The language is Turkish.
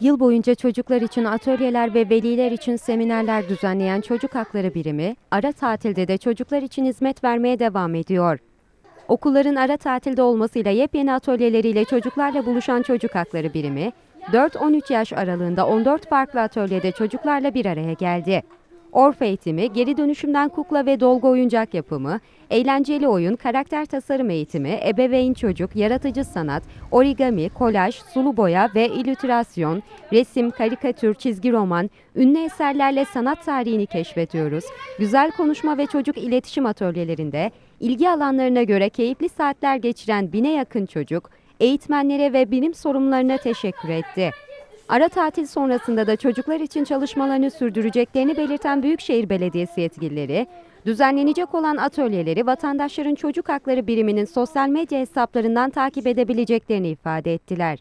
Yıl boyunca çocuklar için atölyeler ve veliler için seminerler düzenleyen Çocuk Hakları Birimi, ara tatilde de çocuklar için hizmet vermeye devam ediyor. Okulların ara tatilde olmasıyla yepyeni atölyeleriyle çocuklarla buluşan Çocuk Hakları Birimi, 4-13 yaş aralığında 14 farklı atölyede çocuklarla bir araya geldi. Orf eğitimi, geri dönüşümden kukla ve dolgu oyuncak yapımı, eğlenceli oyun, karakter tasarım eğitimi, ebeveyn çocuk, yaratıcı sanat, origami, kolaj, sulu boya ve illüstrasyon, resim, karikatür, çizgi roman, ünlü eserlerle sanat tarihini keşfediyoruz. Güzel konuşma ve çocuk iletişim atölyelerinde ilgi alanlarına göre keyifli saatler geçiren bine yakın çocuk, eğitmenlere ve bilim sorumlularına teşekkür etti. Ara tatil sonrasında da çocuklar için çalışmalarını sürdüreceklerini belirten Büyükşehir Belediyesi yetkilileri, düzenlenecek olan atölyeleri vatandaşların çocuk hakları biriminin sosyal medya hesaplarından takip edebileceklerini ifade ettiler.